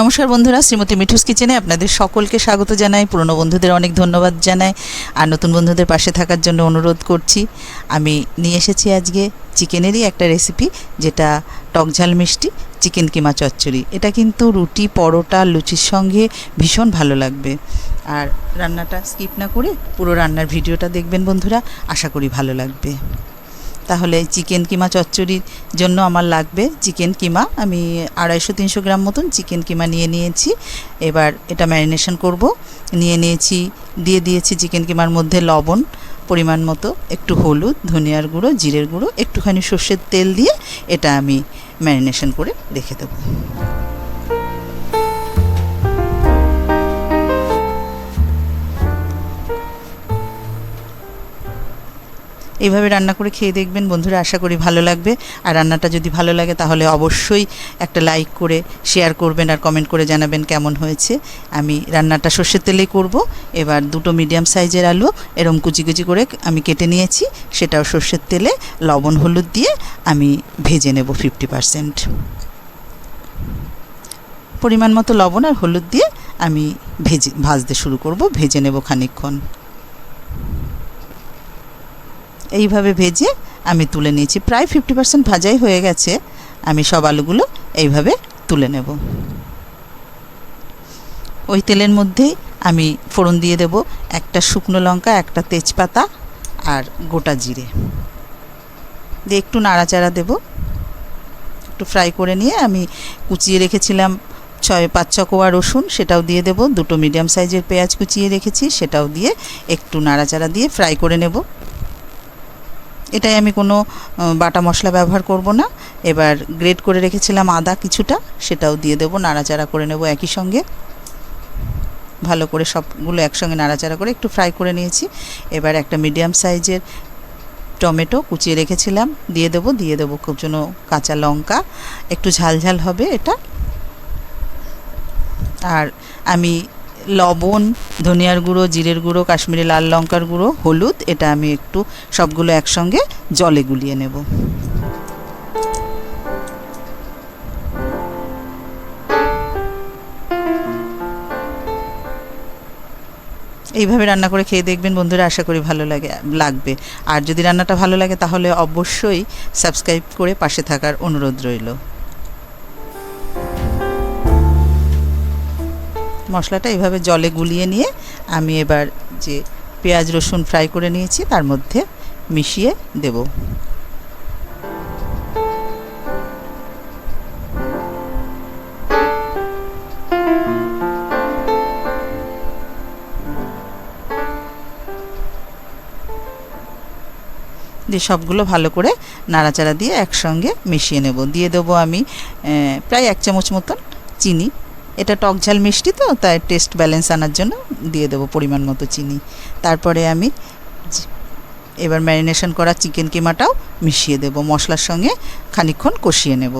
নমস্কার বন্ধুরা, শ্রীমতী মিঠুস কিচেনে আপনাদের সকলকে স্বাগত জানাই, পুরনো বন্ধুদের অনেক ধন্যবাদ জানাই, আর নতুন বন্ধুদের পাশে থাকার জন্য অনুরোধ করছি। আমি নিয়ে এসেছি আজকে চিকেনেরই একটা রেসিপি যেটা টকঝাল মিষ্টি, চিকেন কিমা চচ্চড়ি। এটা কিন্তু রুটি, পরোটা, লুচির সঙ্গে ভীষণ ভালো লাগবে। আর রান্নাটা স্কিপ না করে পুরো রান্নার ভিডিওটা দেখবেন বন্ধুরা, আশা করি ভালো লাগবে। তাহলে চিকেন কিমা চচ্চড়ির জন্য আমার লাগবে। চিকেন কিমা, আমি আড়াইশো তিনশো গ্রাম মতন চিকেন কিমা নিয়ে নিয়েছি। এবার এটা ম্যারিনেশন করব। নিয়ে নিয়েছি, দিয়ে দিয়েছি চিকেন কিমার মধ্যে লবণ পরিমাণ মতো, একটু হলুদ, ধনিয়ার গুঁড়ো, জিরের গুঁড়ো, একটুখানি সর্ষের তেল দিয়ে এটা আমি ম্যারিনেশন করে রেখে দেবো। এইভাবে রান্না করে খেয়ে দেখবেন। বন্ধুরা, আশা করি ভালো লাগবে। আর রান্নাটা যদি ভালো লাগে, তাহলে অবশ্যই একটা লাইক করে শেয়ার করবেন আর কমেন্ট করে জানাবেন কেমন হয়েছে। আমি রান্নাটা সর্ষের তেলেই করব। এবার দুটো মিডিয়াম সাইজের আলু, এরম কুচি কুচি করে আমি কেটে নিয়েছি। সেটাও সর্ষের তেলে, লবণ, হলুদ দিয়ে আমি ভেজে নেব ফিফটি পারসেন্ট পরিমাণ মতো লবণ আর হলুদ দিয়ে আমি ভেজে, ভাজতে শুরু করব, ভেজে নেব খানিকক্ষণ। এইভাবে ভেজে আমি তুলে নিয়েছি। প্রায় ফিফটি পার্সেন্ট ভাজাই হয়ে গেছে। আমি সব আলুগুলো এইভাবে তুলে নেব। ওই তেলের মধ্যেই আমি ফোড়ন দিয়ে দেব একটা শুকনো লঙ্কা, একটা তেজপাতা আর গোটা জিরে। দিয়ে একটু নাড়াচাড়া দেব। একটু ফ্রাই করে নিয়ে আমি কুচিয়ে রেখেছিলাম ছয়, পাঁচ চকোয়া রসুন, সেটাও দিয়ে দেব। দুটো মিডিয়াম সাইজের পেঁয়াজ কুচিয়ে রেখেছি, সেটাও দিয়ে একটু নাড়াচাড়া দিয়ে ফ্রাই করে নেব। এটাই আমি কোনো বাটা মশলা ব্যবহার করব না। এবার গ্রেট করে রেখেছিলাম আদা কিছুটা, সেটাও দিয়ে দেবো, নাড়াচাড়া করে নেব একই সঙ্গে। ভালো করে সবগুলো একসঙ্গে নাড়াচাড়া করে একটু ফ্রাই করে নিয়েছি। এবার একটা মিডিয়াম সাইজের টমেটো কুচিয়ে রেখেছিলাম, দিয়ে দেবো দিয়ে দেবো খুব জন্য কাঁচা লঙ্কা, একটু ঝাল ঝাল হবে এটা। আর আমি লবণ, ধনিয়ার গুঁড়ো, জিরের গুঁড়ো, কাশ্মীরি লাল লঙ্কার গুঁড়ো, হলুদ, এটা আমি একটু সবগুলো একসঙ্গে জলে গুলিয়ে নেব। এইভাবে রান্না করে খেয়ে দেখবেন বন্ধুরা, আশা করি ভালো লাগে, লাগবে। আর যদি রান্নাটা ভালো লাগে, তাহলে অবশ্যই সাবস্ক্রাইব করে পাশে থাকার অনুরোধ রইল। মশলাটা এভাবে জলে গুলিয়ে নিয়ে আমি এবার যে পেঁয়াজ রসুন ফ্রাই করে নিয়েছি, তার মধ্যে মিশিয়ে দেব। দিয়ে সবগুলো ভালো করে নাড়াচাড়া দিয়ে একসঙ্গে মিশিয়ে নেব। দিয়ে দেবো আমি প্রায় এক চামচ মতন চিনি। এটা টক ঝাল মিষ্টি তো, তাই টেস্ট ব্যালেন্স আনার জন্য দিয়ে দেবো পরিমাণ মতো চিনি। তারপরে আমি এবার ম্যারিনেশন করা চিকেন কিমাটাও মিশিয়ে দেব, মশলার সঙ্গে খানিক্ষণ কষিয়ে নেব।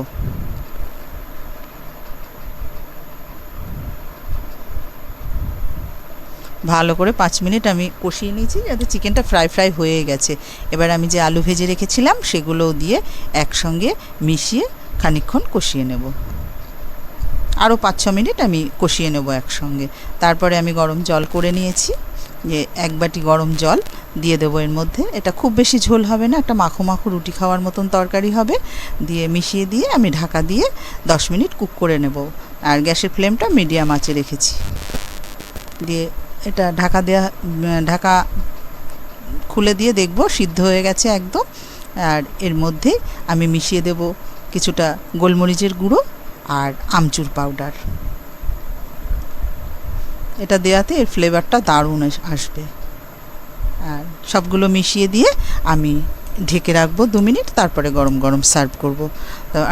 ভালো করে পাঁচ মিনিট আমি কষিয়ে নিয়েছি, যাতে চিকেনটা ফ্রাই ফ্রাই হয়ে গেছে। এবার আমি যে আলু ভেজে রেখেছিলাম, সেগুলোও দিয়ে একসঙ্গে মিশিয়ে খানিক্ষণ কষিয়ে নেব। আরও পাঁচ ছ মিনিট আমি কষিয়ে নেব একসঙ্গে। তারপরে আমি গরম জল করে নিয়েছি। যে এক বাটি গরম জল দিয়ে দেবো এর মধ্যে। এটা খুব বেশি ঝোল হবে না, একটা মাখো মাখো রুটি খাওয়ার মতন তরকারি হবে। দিয়ে মিশিয়ে দিয়ে আমি ঢাকা দিয়ে দশ মিনিট কুক করে নেব। আর গ্যাসের ফ্লেমটা মিডিয়াম আঁচে রেখেছি। দিয়ে এটা ঢাকা দেওয়া ঢাকা খুলে দিয়ে দেখব, সিদ্ধ হয়ে গেছে একদম। আর এর মধ্যে আমি মিশিয়ে দেব কিছুটা গোলমরিচের গুঁড়ো। আর আমচুর পাউডার এটা দেওয়াতে এর ফ্লেভারটা দারুণ আসবে। আর সবগুলো মিশিয়ে দিয়ে আমি ঢেকে রাখব দু মিনিট, তারপরে গরম গরম সার্ভ করব।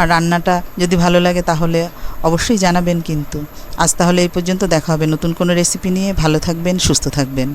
আর রান্নাটা যদি ভালো লাগে তাহলে অবশ্যই জানাবেন কিন্তু। আজ তাহলে এই পর্যন্ত দেখা হবে নতুন কোনো রেসিপি নিয়ে। ভালো থাকবেন, সুস্থ থাকবেন।